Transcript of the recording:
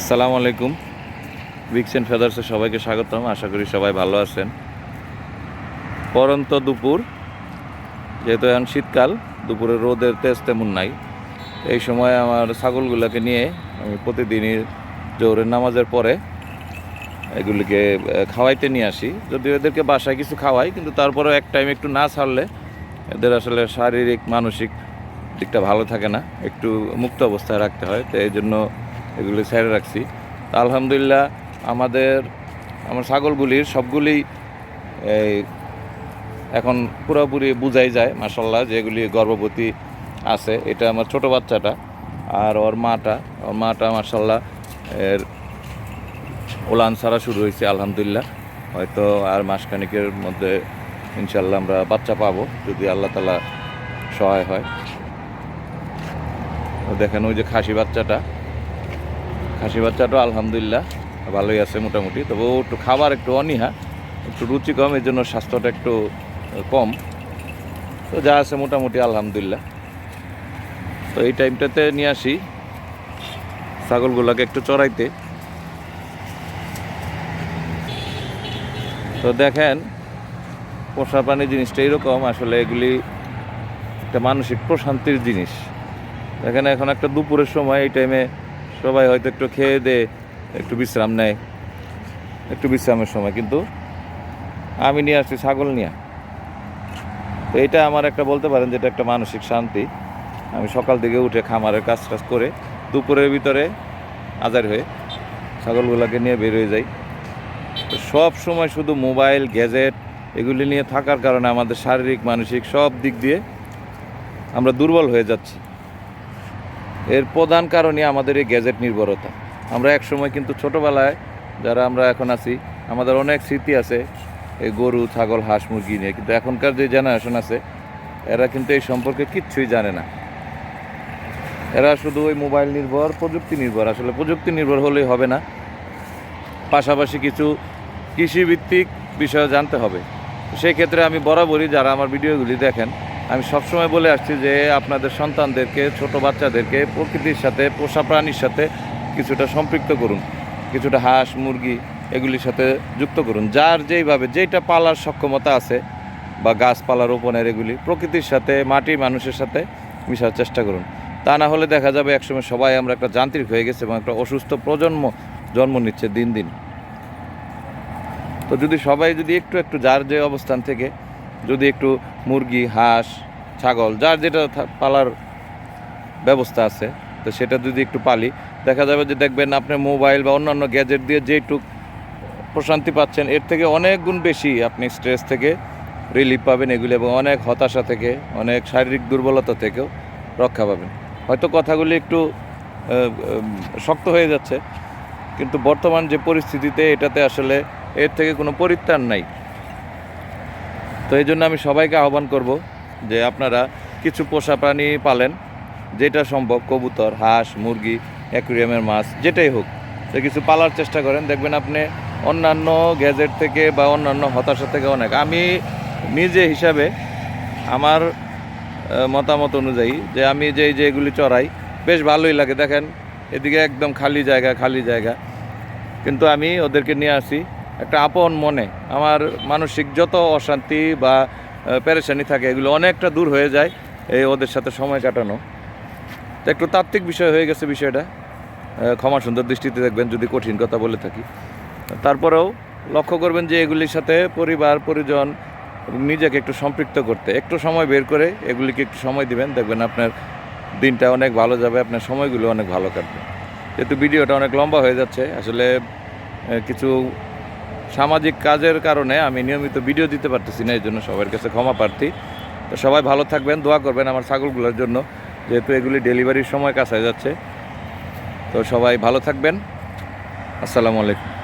আসসালামু আলাইকুম। Weeks and ফেদার্সে সবাইকে স্বাগতম। আশা করি সবাই ভালো আছেন। পরন্ত দুপুর, যেহেতু এখন শীতকাল, দুপুরে রোদের তেজ তেমন নাই। এই সময় আমার ছাগলগুলোকে নিয়ে আমি প্রতিদিনই জোহরের নামাজের পরে এগুলিকে খাওয়াইতে নিয়ে আসি। যদিও এদেরকে বাসায় কিছু খাওয়াই, কিন্তু তারপরেও এক টাইম একটু না ছাড়লে এদের আসলে শারীরিক, মানসিক দিকটা ভালো থাকে না। একটু মুক্ত অবস্থায় রাখতে হয়। তো এই জন্য এগুলি ছেড়ে রাখছি। আলহামদুলিল্লাহ আমাদের, আমার ছাগলগুলির সবগুলি, এই, এখন পুরোপুরি বুঝাই যায় মাসাল্লাহ যেগুলি গর্ভবতী আছে। এটা আমার ছোট বাচ্চাটা আর ওর মাটা। ওর মাটা মাসাল্লাহ এর ওলান ছাড়া শুরু হয়েছে, আলহামদুলিল্লাহ। হয়তো আর মাসখানিকের মধ্যে ইনশাল্লাহ আমরা বাচ্চা পাবো, যদি আল্লাহ তালা সহায় হয়। দেখেন ওই যে খাসি বাচ্চাটা। খাসি বাচ্চাটাও আলহামদুলিল্লাহ ভালোই আছে মোটামুটি। তবে ও একটু খাবার একটু অনীহা, একটু রুচি কম এর জন্য স্বাস্থ্যটা একটু কম। তো যা আছে মোটামুটি আলহামদুলিল্লাহ। তো এই টাইমটাতে নিয়ে আসি ছাগলগুলোকে একটু চড়াইতে। তো দেখেন, পোষা প্রাণী জিনিসটা এরকম, আসলে এগুলি একটা মানসিক প্রশান্তির জিনিস। দেখেন, এখন একটা দুপুরের সময়, এই টাইমে সবাই হয়তো একটু খেয়ে দে, একটু বিশ্রাম নেয়, একটু বিশ্রামের সময়, কিন্তু আমি নিয়ে আসছি ছাগল নিয়ে। তো এটা আমার একটা বলতে পারেন যেটা একটা মানসিক শান্তি। আমি সকাল দিকে উঠে খামারের কাজ টাজ করে দুপুরের ভিতরে আজার হয়ে ছাগলগুলোকে নিয়ে বের হয়ে যাই। তো সব সময় শুধু মোবাইল, গ্যাজেট এগুলি নিয়ে থাকার কারণে আমাদের শারীরিক, মানসিক সব দিক দিয়ে আমরা দুর্বল হয়ে যাচ্ছি। এর প্রধান কারণই আমাদের এই গ্যাজেট নির্ভরতা। আমরা এক সময় কিন্তু ছোটোবেলায় যারা আমরা এখন আছি, আমাদের অনেক স্মৃতি আছে, এই গরু, ছাগল, হাঁস, মুরগি নিয়ে। কিন্তু এখনকার যে জেনারেশন আছে, এরা কিন্তু এই সম্পর্কে কিচ্ছুই জানে না। এরা শুধু ওই মোবাইল নির্ভর, প্রযুক্তি নির্ভর। আসলে প্রযুক্তি নির্ভর হলেই হবে না। পাশাপাশি কিছু কৃষিভিত্তিক বিষয় জানতে হবে। সেই ক্ষেত্রে আমি বরাবরই যারা আমার ভিডিওগুলি দেখেন আমি সবসময় বলে আসছি যে আপনাদের সন্তানদেরকে, ছোট বাচ্চাদেরকে প্রকৃতির সাথে, পোষা প্রাণীর সাথে কিছুটা সম্পৃক্ত করুন। কিছুটা হাঁস, মুরগি এগুলির সাথে যুক্ত করুন। যার যেইভাবে, যেইটা পালার সক্ষমতা আছে বা গাছপালা রোপণের এগুলি, প্রকৃতির সাথে মাটি মানুষের সাথে মিশার চেষ্টা করুন। তা না হলে দেখা যাবে একসময় সবাই আমরা একটা যান্ত্রিক হয়ে গেছে এবং একটা অসুস্থ প্রজন্ম জন্ম নিচ্ছে দিন দিন। তো যদি সবাই যদি একটু একটু যার যে অবস্থান থেকে যদি একটু মুরগি, হাঁস, ছাগল, যার যেটা পালার ব্যবস্থা আছে, তো সেটা যদি একটু পালি, দেখা যাবে যে দেখবেন আপনি মোবাইল বা অন্যান্য গ্যাজেট দিয়ে যেটুক প্রশান্তি পাচ্ছেন, এর থেকে অনেক গুণ বেশি আপনি স্ট্রেস থেকে রিলিফ পাবেন এগুলি এবং অনেক হতাশা থেকে, অনেক শারীরিক দুর্বলতা থেকেও রক্ষা পাবেন। হয়তো কথাগুলি একটু শক্ত হয়ে যাচ্ছে, কিন্তু বর্তমান যে পরিস্থিতিতে এটাতে আসলে এর থেকে কোনো পরিত্রাণ নাই। তো এই জন্য আমি সবাইকে আহ্বান করব যে আপনারা কিছু পোষা প্রাণী পালেন, যেটা সম্ভব, কবুতর, হাঁস, মুরগি, অ্যাকুরিয়ামের মাছ, যেটাই হোক। তো কিছু পালার চেষ্টা করেন। দেখবেন আপনি অন্যান্য গ্যাজেট থেকে বা অন্যান্য হতাশা থেকে অনেক। আমি নিজে হিসাবে আমার মতামত অনুযায়ী যে আমি যে যে এগুলি চড়াই, বেশ ভালোই লাগে। দেখেন, এদিকে একদম খালি জায়গা খালি জায়গা। কিন্তু আমি ওদেরকে নিয়ে আসি। একটা আপন মনে। আমার মানসিক যত অশান্তি বা আহ, পেরেশানি থাকে এগুলো অনেকটা দূর হয়ে যায় এই ওদের সাথে সময় কাটানো। তো একটু তাত্ত্বিক বিষয় হয়ে গেছে বিষয়টা। ক্ষমা সুন্দর দৃষ্টিতে দেখবেন যদি কঠিন কথা বলে থাকি। তারপরেও লক্ষ্য করবেন যে এগুলির সাথে পরিবার পরিজন নিজেকে একটু সম্পৃক্ত করতে। একটু সময় বের করে এগুলিকে একটু সময় দিবেন। দেখবেন আপনার দিনটা অনেক ভালো যাবে আপনার সময়গুলো অনেক ভালো কাটবে। যেহেতু ভিডিওটা অনেক লম্বা হয়ে যাচ্ছে আসলে কিছু সামাজিক কাজের কারণে আমি নিয়মিত ভিডিও দিতে পারতেছি না, এই জন্য সবার কাছে ক্ষমা প্রার্থী। তো সবাই ভালো থাকবেন, দোয়া করবেন আমার ছাগলগুলোর জন্য, যেহেতু এগুলি ডেলিভারির সময় কাছে যাচ্ছে। তো সবাই ভালো থাকবেন। আসসালামু আলাইকুম।